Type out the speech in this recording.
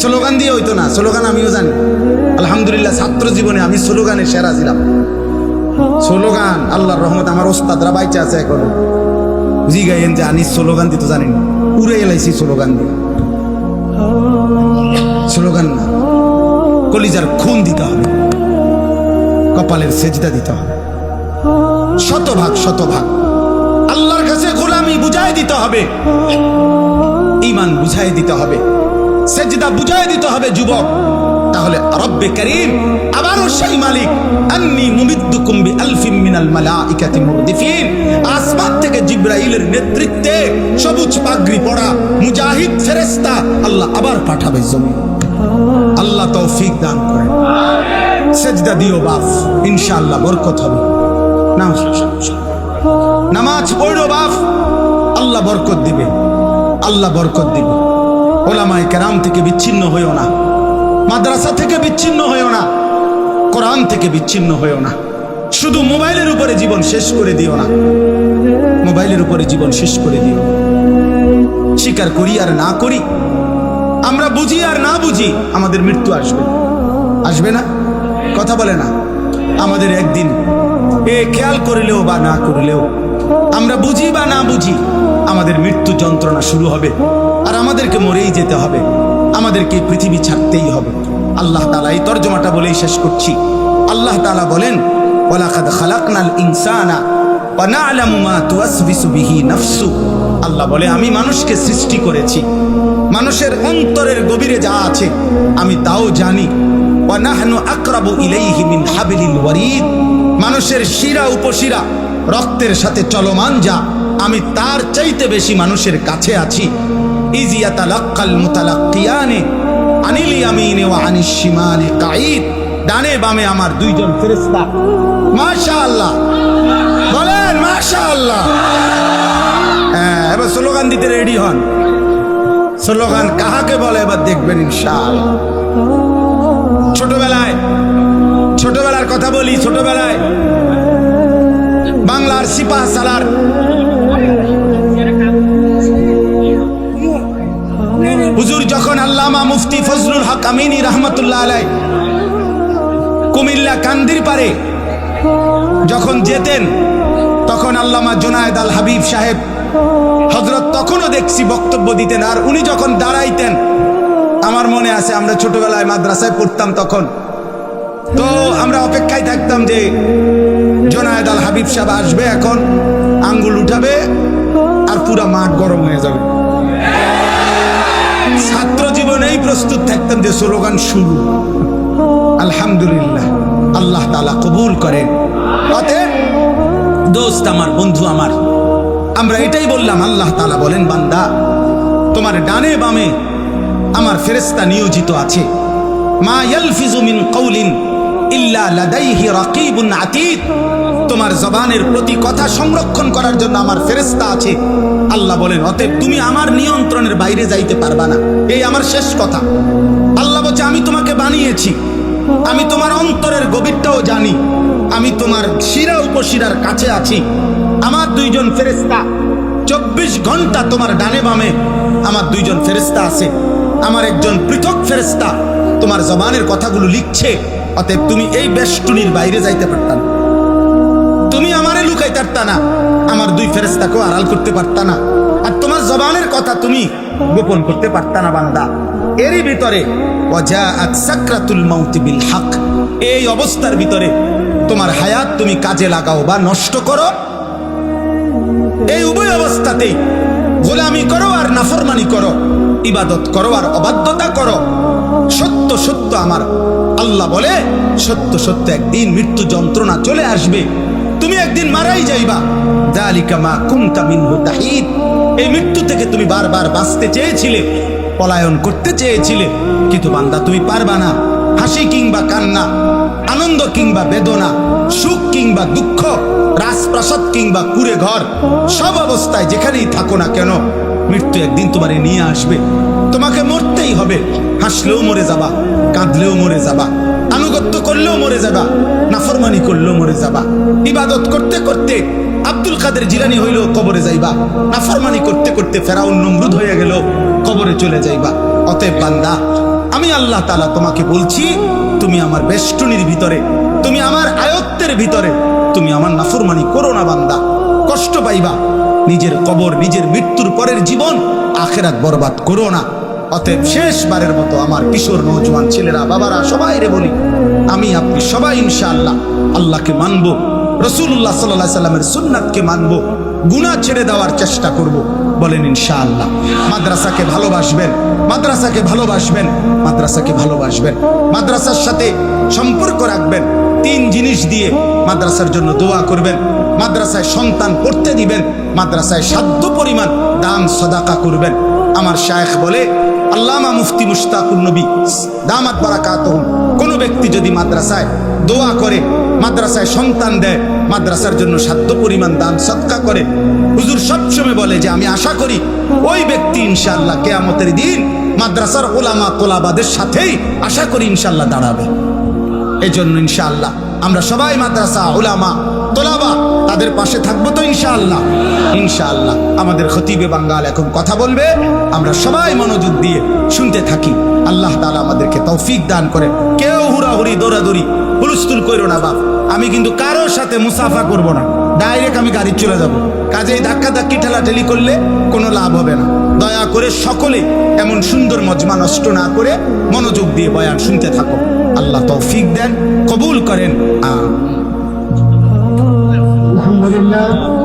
Slogan দিয়ে হইতো না, স্লোগান আমিও জানি। আলহামদুলিল্লাহ ছাত্র জীবনে আমি স্লোগানে সেরা ছিলাম। স্লোগান, আল্লাহর রহমত আমার ওস্তাদরা বাইচে আছে এখন। বুঝি গাইয়েন যে আনিস স্লোগান দিতে জানি না উড়ে এলাইছি স্লোগান দিয়ে। স্লোগান না, কলিজার খুন দিতে হবে। কপালের সেজদা দিতে হবে। শতভাগ শতভাগ। আল্লাহর কাছে গোলামি বুঝাই দিতে হবে। ইমান বুঝাই দিতে হবে। সেজদা বুঝাই দিতে হবে, যুবক। তাহলে রব্বে করিম আবারও সেই মালিক, আন্নি মুমিদ্দুকুম বি আলফিম মিনাল মালাইকাতি মুরদিফিন। আসমান থেকে জিব্রাইলের নেতৃত্বে সবুজ পাগড়ি পড়া মুজাহিদ ফেরেশতা আল্লাহ আবার পাঠাবে জমি। আল্লাহ তৌফিক দান করেন সেজদা দিও বাপ, ইনশাআল্লাহ বরকত হবে। নামাজ পড়ো বাপ, আল্লাহ বরকত দিবে। আল্লাহ বরকত দিবে। ওলামায় কেরাম থেকে বিচ্ছিন্ন হইও না। মাদ্রাসা থেকে বিচ্ছিন্ন হইও না। কোরআন থেকে বিচ্ছিন্ন হইও না। শুধু মোবাইলের উপরে জীবন শেষ করে দিও না। মোবাইলের উপরে জীবন শেষ করে দিও স্বীকার করি আর না করি, আমরা বুঝি আর না বুঝি, আমাদের মৃত্যু আসবে। আসবে না? কথা বলে না। আমাদের একদিন এ খেয়াল করিলেও বা না করিলেও, আমরা বুঝি বা না বুঝি আমাদের মৃত্যু যন্ত্রণা শুরু হবে আর আমাদেরকে মরেই যেতে হবে। আমাদেরকে পৃথিবী ছাড়তেই হবে। আল্লাহ তালা এই তর্জমাটা বলেই শেষ করছি। আল্লাহ তালা বলেন ওলাকাদ খালাকনাল ইনসানা আল্লাহ বলে, আমি মানুষকে সৃষ্টি করেছি। মানুষের অন্তরের গভীরে যা আছে, আমি তাও জানি। মিন মানুষের শিরা উপশিরা, রক্তের সাথে চলমান যা, আমি তার চাইতে বেশি মানুষের কাছে আছি। ডানে বামে আমার দুইজন ফেরেশতা। মাশাআল্লাহ। মাশাআল্লাহ। হ্যাঁ এবার স্লোগান দিতে রেডি হন। স্লোগান কাহাকে বলে এবার দেখবেন ইনশাআল্লাহ। ছোটবেলায়, ছোটবেলার কথা বলি, ছোটবেলায় বাংলার সিপাহ সালার হুজুর যখন আল্লামা মুফতি ফজলুল হক আমিনী রহমতুল্লাহ আলাই কুমিল্লা কান্দির পারে যখন যেতেন তখন আল্লামা জুনায়দ আল হাবিব সাহেব হজরত তখনও দেখছি বক্তব্য দিতেন, আর উনি যখন দাঁড়াইতেন, আমার মনে আছে আমরা ছোটবেলায় মাদ্রাসায় পড়তাম তখন। তো আমরা অপেক্ষায় থাকতাম যে জোনায়েদ আল হাবিব সাহেব আসবে এখন, আঙ্গুল উঠাবে, আর পুরা মাঠ গরম হয়ে যাবে। ছাত্র জীবনেই প্রস্তুত থাকতাম যে স্লোগান শুরু। আলহামদুলিল্লাহ, আল্লাহ তালা কবুল করেন। অতএব দোস্ত আমার, বন্ধু আমার। আমরা এটাই বললাম, আল্লাহ তালা বলেন, বান্দা, তোমার ডানে বামে আমার ফেরেস্তা নিয়োজিত আছে। মা ইয়ালফিজু মিন কওলিন ইল্লা লাদাইহি রাকিবুন আতীদ তোমার জবানের প্রতি কথা সংরক্ষণ করার জন্য আমার ফেরেস্তা আছে। আল্লাহ বলেন, অতএব তুমি আমার নিয়ন্ত্রণের বাইরে যাইতে পারবা না। এই আমার শেষ কথা। আল্লাহ বলছে, আমি তোমাকে বানিয়েছি। আমি তোমার অন্তরের গভীরটাও জানি। আমি তোমার শিরা উপশিরার কাছে আছি। আমার দুইজন ফেরেস্তা চব্বিশ ঘণ্টা তোমার ডানে বামে। আমার দুইজন ফেরেস্তা আছে। আমার একজন পৃথক ফেরেস্তা তোমার জবানের কথাগুলো লিখছে। অতএব তুমি এই বেষ্টনীর বাইরে যাইতে পারতাম তুমি আমারে লুকাইতে পারতা না। আমার দুই ফেরেস্তাকেও আড়াল করতে পারতা না। আর তোমার জবানের কথা তুমি গোপন করতে পারতা না, বান্দা। এরই ভিতরে ওয়াজাআত সাকরাতুল মাউতি বিল হক। এই অবস্থার ভিতরে তোমার হায়াত তুমি কাজে লাগাও বা নষ্ট করো। এই উভয় অবস্থাতেই গোলামি করো আর নাফরমানি করো, ইবাদত করো আর অবাধ্যতা করো। সত্য সত্য আমার আল্লাহ বলে, সত্য সত্য একদিন মৃত্যু যন্ত্রণা চলে আসবে। তুমি একদিন মারাই যাইবা। জালিকা মা কুনতা মিনহু তাহিদ। এই মৃত্যু থেকে তুমি বারবার বাঁচতে চেয়েছিলে, পলায়ন করতে চেয়েছিলে, কিন্তু বান্দা তুমি পারবা না। হাসি কিংবা কান্না, আনন্দ কিংবা বেদনা, সুখ কিংবা দুঃখ, রাজপ্রাসাদ কিংবা কুড়ে ঘর, সব অবস্থায় যেখানেই থাকো না কেন, মৃত্যু একদিন তোমারে নিয়ে আসবে। তোমাকে মরতেই হবে। হাসলেও মরে যাবা, কাঁদলেও মরে যাবা, আনুগত্য করলেও মরে যাবা, নাফরমানি করলেও মরে যাবা। ইবাদত করতে করতে আব্দুল কাদের জিলানি হইলেও কবরে যাইবা, নাফরমানি করতে করতে ফেরাউন নমরুদ হয়ে গেল কবরে চলে যাইবা। অতএব বান্দা আমি আল্লাহ তালা তোমাকে বলছি, তুমি আমার বেষ্টনীর ভিতরে, তুমি আমার আয়ত্তের ভিতরে, তুমি আমার নাফরমানি করো না বান্দা। কষ্ট পাইবা। নিজের কবর, নিজের মৃত্যুর পরের জীবন আখেরাত বরবাদ করো না। অতএব শেষবারের মতো আমার কিশোর নৌজওয়ান ছেলেরা, বাবারা, সবাই রে বলি, আমি আপনি সবাই ইনশাআল্লাহ আল্লাহকে মানব রসুল্লাহ সাল্লাহ সাল্লামের সুন্নাতকে মানব, গুনাহ ছেড়ে দেওয়ার চেষ্টা করব। বলেন ইনশাআল্লাহ। মাদ্রাসাকে ভালোবাসবেন মাদ্রাসাকে ভালোবাসবেন মাদ্রাসাকে ভালোবাসবেন। মাদ্রাসার সাথে সম্পর্ক রাখবেন, তিন জিনিস দিয়ে মাদ্রাসার জন্য দোয়া করবেন। মাদ্রাসায় সন্তান পড়তে দিবেন, মাদ্রাসায় সাধ্য পরিমাণ দান, সদাকা করবেন। আমার শায়েখ বলে, আল্লামা মুফতি মুশতাকুর নবী, দামাত বারাকাতুহুম কোনো ব্যক্তি যদি মাদ্রাসায় দোয়া করে মাদ্রাসায় সন্তান দেয়, মাদ্রাসার জন্য সাধ্য পরিমাণ দান, সৎকা করে। হুজুর সবসময় বলে যে, আমি আশা করি ওই ব্যক্তি ইনশাআল্লাহ কেয়ামতের দিন মাদ্রাসার ওলামা তোলাবাদের সাথেই আশা করি ইনশাআল্লাহ দাঁড়াবে। এই জন্য ইনশাআল্লাহ আমরা সবাই মাদ্রাসা, ওলামা, তোলাবা, তাদের পাশে থাকব তো ইনশাআল্লাহ। ইনশাআল্লাহ আমাদের খতিবে বাঙ্গাল এখন কথা বলবে। আমরা সবাই মনোযোগ দিয়ে শুনতে থাকি। আল্লাহ তালা আমাদেরকে তৌফিক দান করেন। কেউ হুড়াহুড়ি, দৌড়াদৌড়ি হুলস্থুল করো না বাপ। আমি কিন্তু কারোর সাথে মুসাফা করব না। ডাইরেক্ট আমি গাড়ি চলে যাব। কাজেই ধাক্কা ধাক্কি ঠেলাঠেলি করলে কোনো লাভ হবে না। দয়া করে সকলে এমন সুন্দর মজমা নষ্ট না করে মনোযোগ দিয়ে বয়ান শুনতে থাকো। আল্লাহ তৌফিক দেন, কবুল করেন। আলহামদুলিল্লাহ।